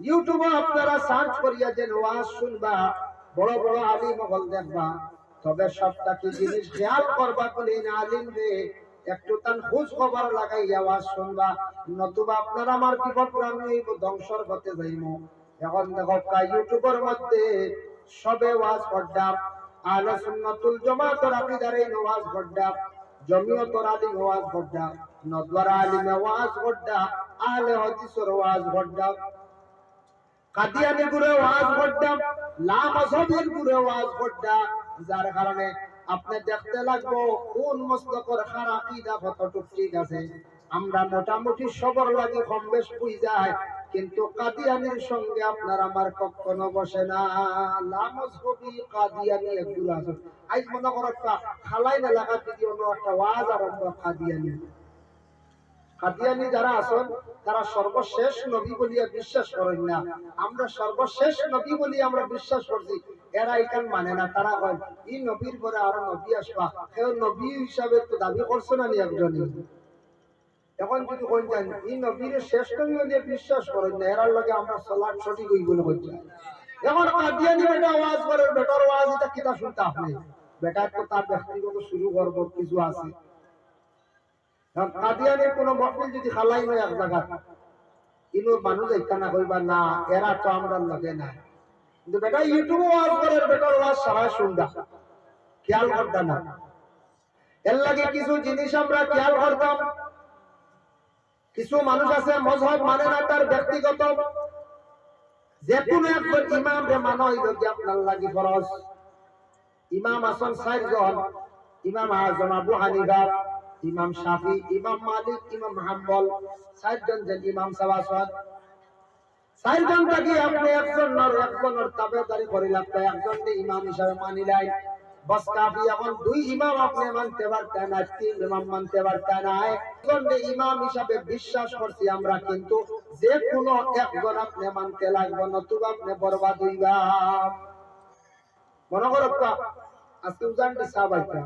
ইউটিউবে আপনারা সার্চ করিয়া যে ওয়াজ শুনবা, বড় বড় আলিম হল দেখবা। তবে সবটা কি জিনিস খেয়াল করবা বলে না আলিম রে? একটু তান খোঁজ খবর লাগাই আওয়াজ শুনবা। নতুবা আপনারা আমার বিপদ আমি ধ্বংসর হতে যাইমু। এখন দেখো ইউটিউবের মধ্যে সবে ওয়াজ করডাম আহলে সুন্নাতুল জামাতের আকিদার এই ওয়াজ করডাম জমিয়তর আলিম ওয়াজ করডাম নদওয়ার আলিম ওয়াজ করডাম আহলে হাদিসের ওয়াজ করডাম কাদিয়ানি গুরে ওয়াজ করতাম লা মাযহাবের গুরে ওয়াজ করতাম। যার কারণে আপনি দেখতে লাগবো, কোন মস্তকর খার আকীদা কতটুক ঠিক আছে। আমরা মোটামুটি সবর লাগি, কম বেশ পুই যায়। কিন্তু কাদিয়ানির সঙ্গে আপনার আমার কখনো বসে না। লা মাযহাবি কাদিয়ানি এগুলো আছে। আজ মনে করো একটা খালাই লাগা যদি অন্য একটা ওয়াজ আরম্ভ কাদিয়ানি কাদিয়ানি যারা আছেন, তারা সর্বশেষ নবী বলিয়া বিশ্বাস করেন না। আমরা সর্বশেষ নবী বলি আমরা বিশ্বাস করছি, এরা এখান মানে না, তারা হয় এই নবীর পরে আরও নবী আসবা। কেউ নবী হিসাবে তো দাবি করছে না নি একজনই? এখন যদি কই যান, এই নবীর শেষ নবী বলিয়া বিশ্বাস করেন না, এরার লগে আমরা সলাট সঠিক হই বলে বলছি এখন কাদিয়ানি বেটা আওয়াজ করে, বেটার আওয়াজ, এটা কিতা শুনতে আপনি? বেটার তো তার ব্যক্তিগত শুরু করব, কিছু আছে। কাদিয়ানের যদি নয় এক জায়গা মানুষ না না, এরা তো আমরা লগে না কিন্তু বেটা করে বেটার সারা শুনদা, খেয়াল না। এর লাগে কিছু জিনিস আমরা খেয়াল করতাম। কিছু মানুষ আছে, মজহব মানে না তার ব্যক্তিগত। যে কোনো একজন ইমাম রে মানো হইল আপনার লাগি ফরজ। ইমাম আসন চারজন ইমাম আজম আবু হানিফা ইমাম শাফি, ইমাম মালিক, ইমাম হাম্বল, চারজন যে ইমাম সাবাসন বিশ্বাস করছি আমরা, কিন্তু যে কোনো একজন আপনি মানতে লাগবে, নতুবা আপনি বরবাদ হইবা। মনে করো আজকে উজানটি সাবাইতা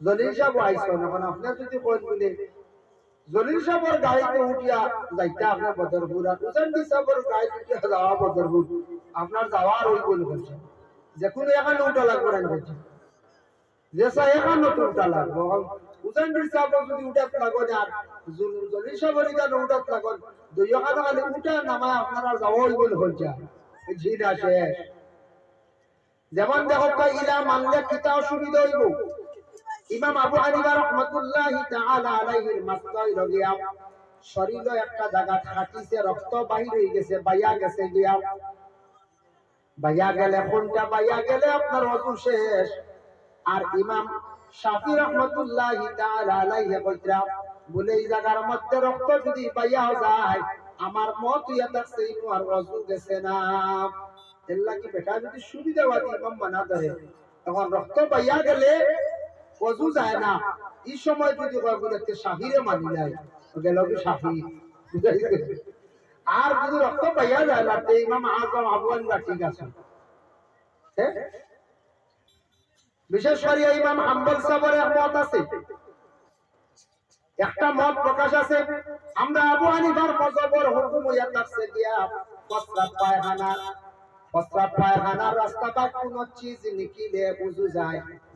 জলিল সাহেব আইসন, এখন আপনি যদি বলে জলিল গাড়িতে উঠিয়া যাইতে আপনার বদরপুর, আর গাড়িতে উঠিয়া যাওয়া বদরপুর, আপনার ওই বলে বলছে যে কোনো এখানে। বলছে যে সাহেব সাহেব যদি জলিল দুই ওখানে খালি উঠা নামায় আপনারা যাওয়া ওই বলে বলছে ঝিল আসে। যেমন দেখো ইলা মানলে কিতা অসুবিধা হইব? ইমাম আবু হানিফা তাআলা আলাইহির শরীরে একটা জায়গা রক্ত বাহির হয়ে গেছে, বাইয়া গেছে বাইয়া গেলে কোনটা? বাইয়া গেলে আপনার শেষ। আর ইমাম শাফি তাআলা আলাইহি কইরা বলে এই জায়গার মধ্যে রক্ত যদি বাইয়া যায়, আমার মত ইয়া আর গেছে না। এল্লা কি বেটা যদি সুবিধা বাদি ইমাম ধরে তখন রক্ত বাইয়া গেলে যায় না। এই সময় যদি মানি গেল কি আর যদি রক্ত পাইয়া যায় না, তে ইমাম আজম আবু হানিফা ঠিক আছে? বিশেষ করে ইমাম মত আছে। একটা মত প্রকাশ আছে, আমরা আবু হানিফার মজহবের হুকুম হইয়া গিয়া প্রস্রাব পায়খানা পায়খানার রাস্তাটা কোন চিজ নিকিলে বুঝু যায়।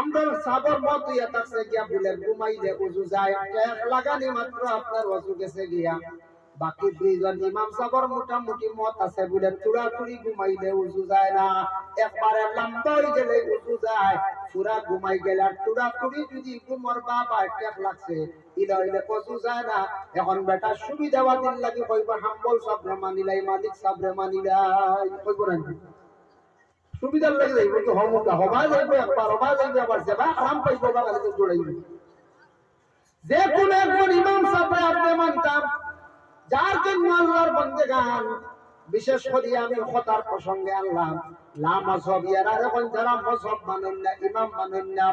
আমরা সাবর মত ইয়া থাকছে গিয়া বলে ঘুমাইলে উজু যায়। লাগানি মাত্র আপনার ওযু গেছে গিয়া। বাকি দুইজন ইমাম সাবর মোটামুটি মত আছে বলে চুড়াচুড়ি ঘুমাইলে উজু যায় না। একবারে লম্বা হয়ে গেলে উজু যায়। পুরা ঘুমাই গেলে আর চুড়াচুড়ি যদি ঘুমর বাবা টেক লাগছে, ইলা হইলে কচু যায় না। এখন বেটা সুবিধা বাদিন লাগে কইব, হাম্বল সাবরে মানিলাই, মালিক সাবরে মানিলাই। কইব না? বিশেষ করে আমি প্রসঙ্গে আনলাম মজহব ইয়ারা, এখন যারা মজহব মানেন না, ইমাম মানেন না,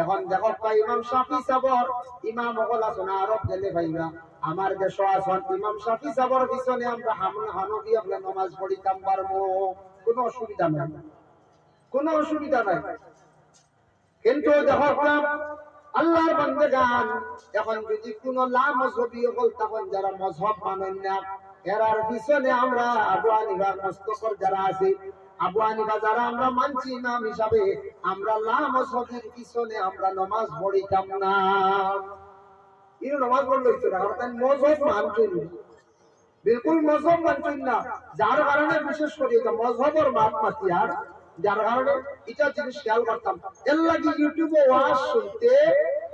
এখন দেখো ইমাম শাফি সাবর, ইমাম হল আসনা আরব গেলে ভাইবা আমার দেশ আসন ইমাম সাবর পিছনে আমরা হামনা হানবি, আমরা নামাজ পড়িতাম, পারব। কোনো অসুবিধা নাই। কোনো অসুবিধা নাই। কিন্তু দেখো আল্লাহর বান্দেগান, এখন যদি কোন লা মজহবি হল তখন যারা মজহব মানেন না এরার পিছনে আমরা আবু হানিফার মস্তকর যারা আছে, আবু হানিফা যারা আমরা মানছি ইমাম হিসাবে, আমরা লা মজহবের পিছনে আমরা নামাজ পড়িতাম না। এই নামাজ পড়লে হইতো না মজহব মানছেন বিলকুল মজহব মানছেন না, যার কারণে বিশেষ করে মজহবর মাতি আর যার কারণে এটা জিনিস খেয়াল করতাম। এর লাগে ইউটিউবে ওয়াজ শুনতে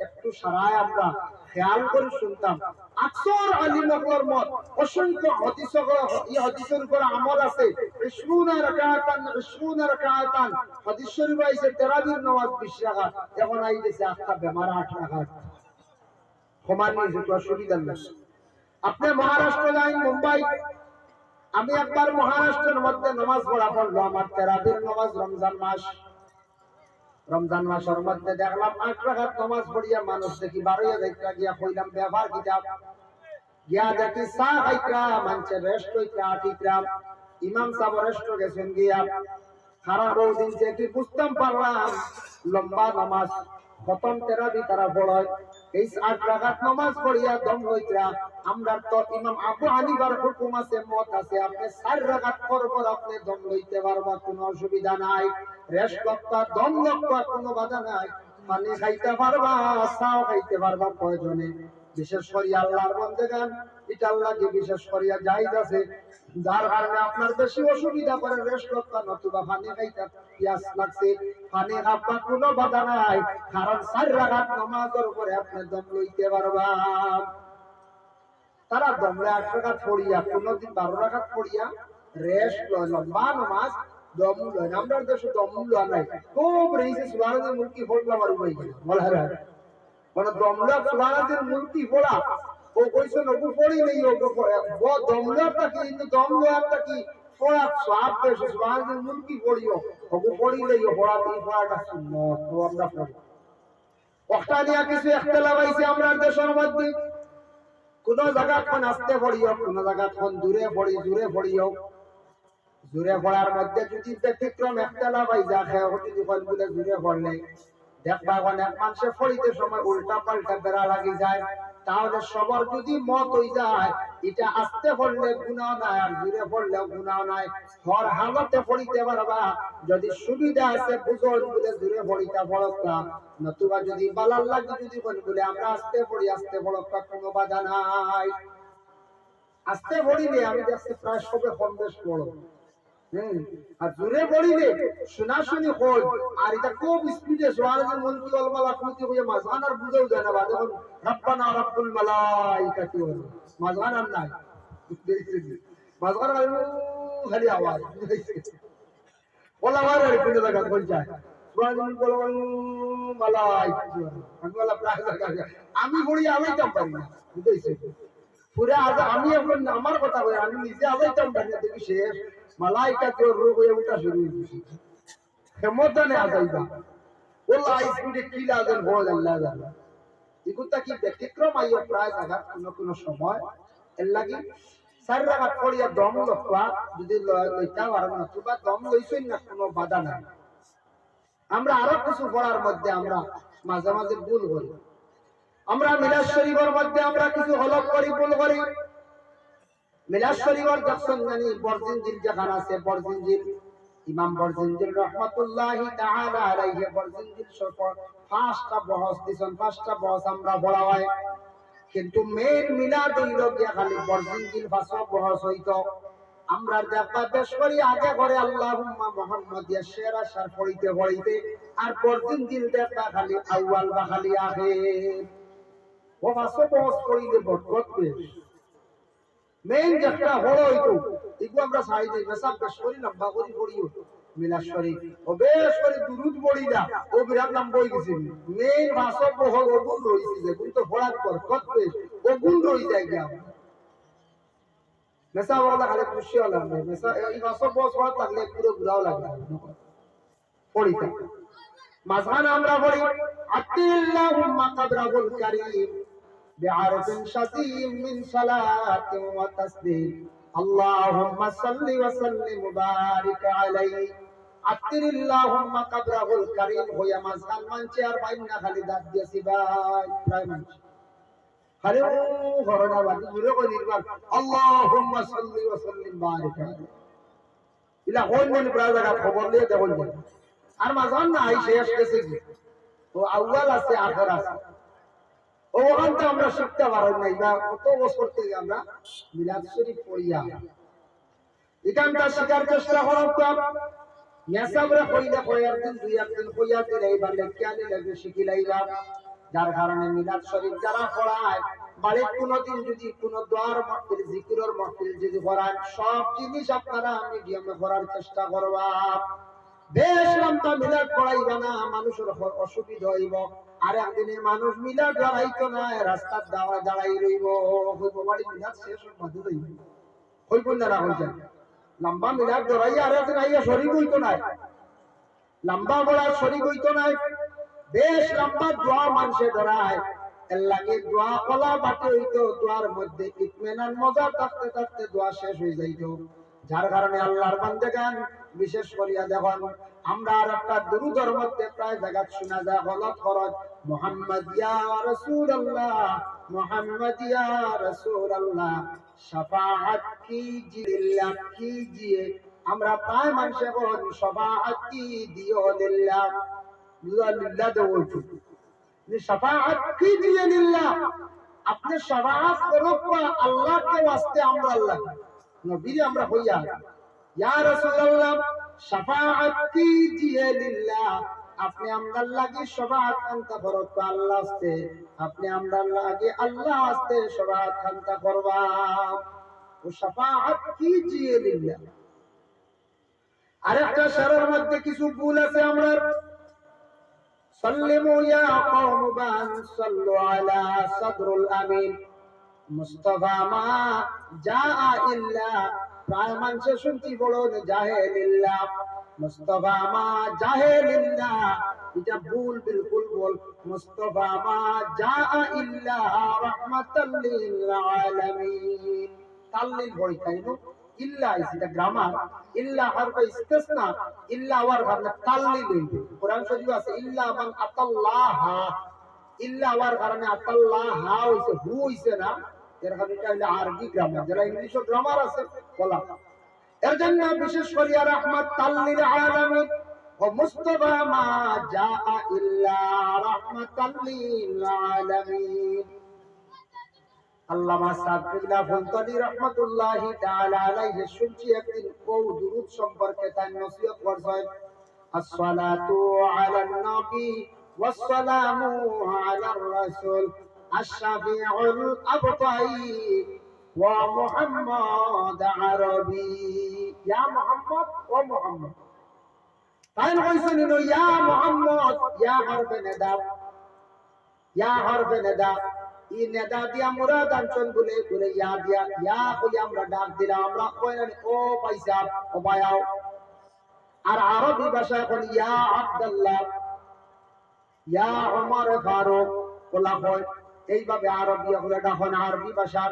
একটু সারায় আমরা খেয়াল করে শুনতাম। আকসর আলিমকর মত, অসংখ্য হাদিস এই হাদিসের উপর আমল আছে। ইসরুনা রাকাতান ইসরুনা রাকাতান হাদিস শরীফ আছে তেরাবির নামাজ 20 রাকাত। এখন আই গেছে একটা বেমার 8 রাকাত। সমান নিয়েছে তো অসুবিধা নেই। আপনি মহারাষ্ট্র যাই মুম্বাই আমি একবার মহারাষ্ট্রের মধ্যে নামাজ পড়া পড়ল, আমার তেরাবির নামাজ রমজান মাস। রমজান মাসের মধ্যে দেখলাম আট রাখার নামাজ পড়িয়া মানুষ দেখি বারোয়া দেখরা গিয়া কইলাম, ব্যবহার কিতাব গিয়া দেখি মানছে রেস্ট ইমাম রেস্ট গেছেন গিয়া। যে কি বুঝতাম পারলাম, লম্বা নামাজ। খতম তেরাবি তারা পড়ায় এই আট পড়িয়া দম আমরা তো ইমাম আবু হানিফার হুকুম আছে, মত আছে, আপনি আপনি দম লইতে পারবা, কোনো অসুবিধা নাই। রেশ লক্কা দম লক্কা কোনো বাধা নাই। পানি খাইতে পারবা চাও খাইতে পারবা প্রয়োজনে। বিশেষ করে আল্লাহর বন্দেগান এটা আল্লাহকে বিশেষ করিয়া জাহিদ আছে। যার কারণে আপনার বেশি অসুবিধা করে রেস্ট লক্কা নতুবা পানি খাইতে পিয়াস লাগছে, পানি খাবা কোনো বাধা নাই। কারণ চার রাখাত নামাজের উপরে আপনি দম লইতে পারবা তারা দমলে আট রাখাত পড়িয়া, কোনদিন বারো রাখাত পড়িয়া রেস্ট লয়, লম্বা নামাজ দম লয় আমরা দেশে দম লয় নাই। খুব রয়েছে সুবাহানের মুলকি ফোড়লা মারু ভাই বলা রে মানে দমলা সুবাহানের মুলকি ফোড়া ও কইছে নবু পড়ি নেই ও ও দমলাটা কি? কিন্তু দম লয়াটা কি? ফোড়া সাপ সুবাহানের মুলকি পড়িও পড়ি নেই সুন্নত তো আমরা পড়ি। কিছু পাইছে আমরা দেশের মধ্যে। কোন জায়গা কোন আসতে পড়িও কোন জায়গা কোন দূরে পড়ি, দূরে পড়িও পড়ার মধ্যে যদি ব্যতিক্রম একতলা পাই যা বলে পড়লে। দেখবা অনেক মানুষে ফড়িতে সময় উল্টা পাল্টা বেড়া লাগি যায়। তাহলে সবার যদি মত হই যায়, এটা আস্তে পড়লে গুণাও নাই, আর দূরে পড়লেও গুণাও নাই। হর হালতে পড়িতে পারবা, যদি সুবিধা আছে বুঝল বলে দূরে পড়িতে পড়তা নতুবা যদি বালার লাগে যদি বলে আমরা আস্তে পড়ি, আস্তে পড়তা কোনো বাধা নাই। আস্তে পড়িলে আমি দেখছি প্রায় সবে সন্দেশ পড়ো হ্যাঁ, জোরে পড়িলে শোনা শুনি হল। আর এটা খুব স্পিডে সোয়ারের মন কি লাখমতি হয়ে মাঝখান আর বুঝেও যায় না বা রব্বানা রব্বুল মালাইকা কি হল মাঝখান আর নাই আর খালি আওয়াজ বলা আর কোন জায়গা বলা আমি বলা পারি না আমি এখন আমার কথা কই আমি নিজে আলাইতাম পারি না দেখি শেষ। মালাইকা তো রোগ শুরু হয়ে গেছে। ক্ষমতা নেই কি আল্লাহ কি ব্যতিক্রম? প্রায় কোন সময়। এর পড়িয়া দম লক্ষা যদি লইতা নতুবা দম লইছই না, কোনো বাধা নাই। আমরা আরও কিছু পড়ার মধ্যে আমরা মাঝে মাঝে ভুল করি। আমরা মিলাদ শরীফের মধ্যে আমরা কিছু হলক করি, ভুল করি। মিলাদ শরীফের দর্শন জানি বরজিনজিল যেখানে আছে বরজিনজিল ইমাম বরজিনজিল রহমাতুল্লাহি তাআলা আলাইহি বরজিনজিল সফর পাঁচটা বহস দিছেন, পাঁচটা বহস আমরা পড়া হয়। কিন্তু মেন মিলাদ হইল গিয়া খালি বর্জিন দিল ভাষা বহস হইত। আমরা দেখবা বেশ করি, আগে করে আল্লাহ মোহাম্মদ সেরা সার পড়িতে পড়িতে, আর বর্জিন দেখবা খালি আউয়াল বা খালি আগে ও ভাষা বহস করিলে বরকত পেশ মেইন যেটা হলো হইতো আমরা সারি দিই লম্বা করি ও বেশ করে দুরুদ ও গেছে। মেইন বহল ওগুন রইছে যে কিন্তু ওগুন রই যায় গিয়া মেসা ওয়ালা খুশি হলা মেসা, এই ভাষা বস হওয়ার লাগলে পুরো ঘুরাও লাগে পড়িতা মাঝখানে আমরা পড়ি, আতিল্লাহুম্মা কাবরাহুল কারীম। بعرف شديد من صلاة وتسليم اللهم صل وسلم وبارك عليه عطر اللهم قبره الكريم هو مزغن منچه আর বাইনা খালি দাঁত দিয়েছি ভাই প্রায় মানুষ খালি ও ঘরনা বাদি জুড়ে কই নির্বাণ আল্লাহুম্মা সাল্লি ওয়া সাল্লিম বারিক আলাইহি ইলা হন মনে প্রায় জায়গা খবর নিয়ে দেখুন আর মাঝান না আই শেষ গেছে কি তো আউয়াল আছে আখের আছে যার কারণে মিলাদ শরীফ যারা পড়ায়, বাড়ির যদি কোনো দোয়ার মহফিল, জিকিরের মহফিল যদি করায়, সব জিনিস আপনারা মিডিয়ামে করার চেষ্টা করবা। বেশ লম্বা মিলাদ পড়াইবা না, মানুষের অসুবিধা হইব। আর একদিনে মানুষ মিলাদ দাঁড়াইতো না, রাস্তার দাওয়া দাঁড়াই রইব। হইব বাড়ি, মিলাদ শেষ বাধে রইব হইব না না হইছে লম্বা মিলাদ দৌড়াইয়া আর একদিন আইয়া শরীর হইতো না। লম্বা বড়া শরীর হইতো না। বেশ লম্বা দোয়া মানুষে ধরায়। লাগে দোয়া কলা বাটে হইতো, দোয়ার মধ্যে ইতমেনান মজা থাকতে থাকতে দোয়া শেষ হয়ে যাইতো। যার কারণে আল্লাহর বান্দে গান বিশেষ করিয়া দেখুন। আমরা আর একটা দুরুদর মধ্যে প্রায় জায়গা শোনা যায়, গলত খরচ। আমরা প্রায় মানুষে বল, শাফাআত দিও লিল্লাহ আপনি শাফাআত আল্লাহকে আমরা আল্লাহ আমরা হইয়া ইয়া আপনি আমরার লাগি শাফাআত কান্তা করো তো আল্লাহ আস্তে আপনি আমরার লাগি আল্লাহ আস্তে শাফাআত কান্তা করবা। ও শাফাআত কিজিয়ে লিল্লাহ আরেকটা শরর মধ্যে কিছু ভুল আছে আমরা সাল্লিমু ইয়া কওম বান সাল্লু আলা সাদরুল আমিন। মুস্তফা মা যা ইল্লা। প্রায় মানুষে শুনছি বড় জাহেলিল্লাহ মুস্তফা মা জাহেলিল্লাহ এটা ভুল, বিলকুল বল মুস্তফা মা যা ইল্লা রাহমাতাল আলামিন তাল্লিল ইল্লা এটা গ্রামার ইল্লা ইল্লা ওয়ার তাল্লিল কোরআন শরীফ আছে, ইল্লা মান আতাল্লাহ। ইল্লা ওয়ার কারণে আতাল্লাহ হইছে হইছে না। এর কারণে এটা হলো আরবি গ্রামার যারা ইংলিশ গ্রামার আছে, বলা। এর জন্য বিশেষ করে রহমত তাল্লিল আলামিন ও মুস্তাফা মা জা ইল্লা রাহমাতাল লিল আলামিন আল্লামা সাদুল্লাহ ফুলতনি রহমতুল্লাহি তাআলা আলাইহি শুনছি একদিন ও দুরূদ সম্পর্কে তার নসিহত করছেন আসসালাতু আলান নবী والسلام على الرسول الشفيع الأبطي ومحمد عربي يا محمد ومحمد তাই কইছেন ইয়া মোহাম্মদ ইয়া হরফে নেদা ইয়া হরফে নেদা ই নেদা দিয়া মুরাদ আনছন বলে বলে ইয়া দিয়া ইয়া কই আমরা ডাক দিলাম আমরা কই না ও পয়সা ও বায়াও আর আরবি ভাষায় কোন ইয়া আব্দুল্লাহ ইয়া ওমর ফারুক বলা হয় এইভাবে আরবি হলে ডাকন আরবি ভাষার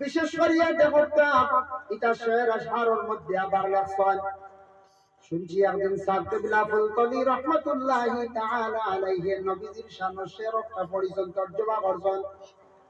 বিশেষ করিয়া দেখতাম এটা শের মধ্যে আবার শুনছি একদিন রহমতুল্লাহি নবীজির শান শের একটা পড়িছেন তর্জমা করছেন।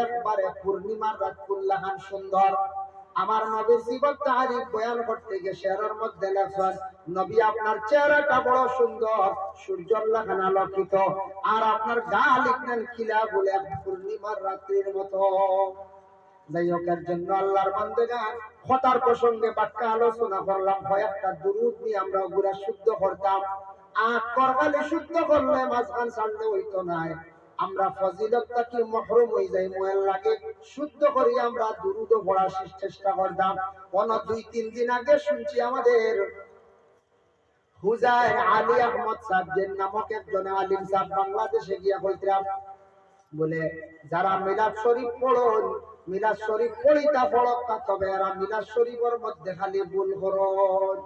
একবারে পূর্ণিমার রাত কুল্লাহান সুন্দর। আমার নবীর জীবন তাহারিফ বয়ান করতে গিয়ে শেয়ারের মধ্যে লেখছেন, নবী, আপনার চেহারাটা বড় সুন্দর সূর্যের লাগান আলোকিত। আর আপনার গা লিখলেন কিলা বলে পূর্ণিমার রাত্রির মতো। যাই হোক জন্য আল্লাহর বান্দেগান হতার প্রসঙ্গে বাক্য আলোচনা করলাম। কয়েকটা দুরুদ নিয়ে আমরা ওগুলা শুদ্ধ করতাম। আর করবালে শুদ্ধ করলে মাঝখান ছাড়লে হইতো নাই। আমরা ফজিলতটা কি মহরুম হয়ে যাই ময়ের লাগে শুদ্ধ করি, আমরা দুরুদ পড়ার চেষ্টা করতাম। কোন দুই, তিন দিন আগে শুনছি আমাদের হুজায় আলী আহমদ নামক একজন আলিম সাহেব বাংলাদেশে গিয়া কইতাম, বলে, যারা মিলাদ শরীফ পড়ন, মিলাদ শরীফ পড়িতা পড়ক তবে এরা মিলাদ শরীফের মধ্যে খালি ভুল করন।